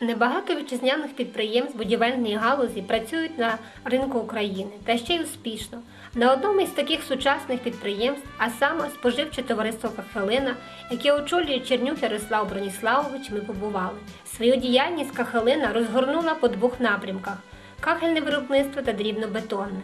Небагато вітчизняних підприємств будівельної галузі працюють на ринку України та ще й успішно. На одному із таких сучасних підприємств, а саме споживче товариство Кахелина, яке очолює Чернюк Ярослав Броніславович, ми побували. Свою діяльність Кахелина розгорнула по двох напрямках: кахельне виробництво та дрібнобетонне.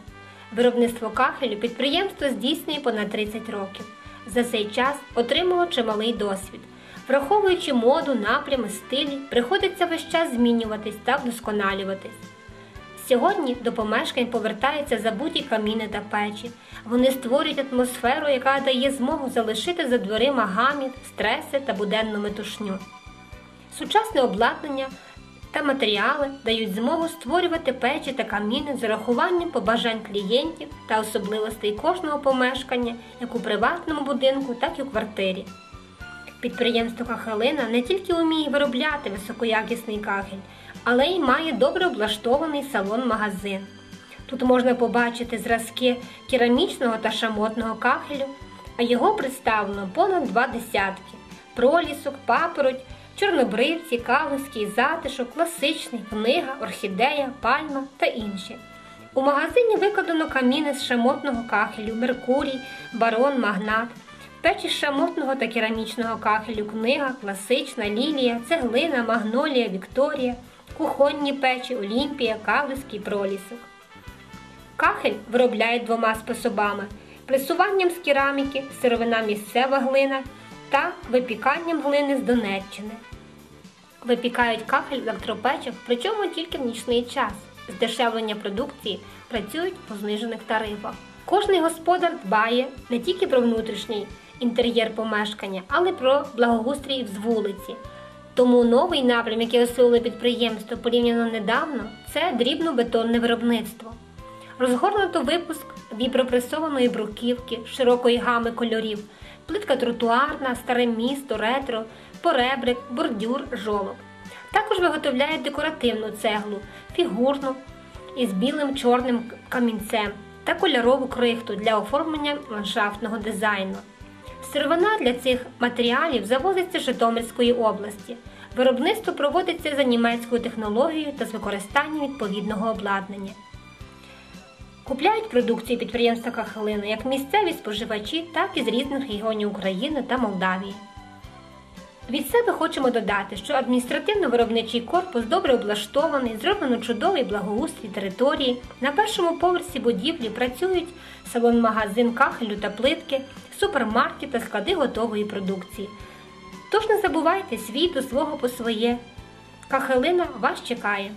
Виробництво кахелю підприємство здійснює понад 30 років. За цей час отримало чималий досвід. Враховуючи моду, напрями, стилі, приходиться весь час змінюватись та вдосконалюватись. Сьогодні до помешкань повертаються забуті каміни та печі. Вони створюють атмосферу, яка дає змогу залишити за дверима гаміт, стреси та буденну метушню. Сучасне обладнання та матеріали дають змогу створювати печі та каміни з урахуванням побажань клієнтів та особливостей кожного помешкання, як у приватному будинку, так і у квартирі. Підприємство Кахалина не тільки вміє виробляти високоякісний кахель, але й має добре облаштований салон-магазин. Тут можна побачити зразки керамічного та шамотного кахелю, а його представлено понад два десятки: пролісок, папороть, чорнобривці, калузький, затишок, класичний, книга, орхідея, пальма та інші. У магазині викладено каміни з шамотного кахелю, Меркурій, барон, магнат. Печі шамотного та керамічного кахелю, книга, класична, лілія, цеглина, магнолія, Вікторія, кухонні печі, Олімпія, Кавлиський пролісок. Кахель виробляють двома способами: пресуванням з кераміки, сировина місцева глина та випіканням глини з Донеччини. Випікають кахель в електропечах, причому тільки в нічний час. Здешевлення продукції працюють по знижених тарифах. Кожний господар дбає не тільки про внутрішній інтер'єр помешкання, але про благоустрій з вулиці. Тому новий напрям, який освоїло підприємство порівняно недавно, це дрібно-бетонне виробництво. Розгорнуто випуск вібропресованої бруківки, широкої гами кольорів, плитка тротуарна, старе місто, ретро, поребрик, бордюр, жолоб. Також виготовляють декоративну цеглу, фігурну із білим чорним камінцем та кольорову крихту для оформлення ландшафтного дизайну. Сировина для цих матеріалів завозиться з Житомирської області. Виробництво проводиться за німецькою технологією та з використанням відповідного обладнання. Купляють продукцію підприємства Кахалина як місцеві споживачі, так і з різних регіонів України та Молдавії. Від себе хочемо додати, що адміністративно-виробничий корпус добре облаштований, зроблено чудовий благоустрій території. На першому поверсі будівлі працюють салон-магазин кахелю та плитки, супермаркет та склади готової продукції. Тож не забувайте світу свого по своє. Кахелина вас чекає.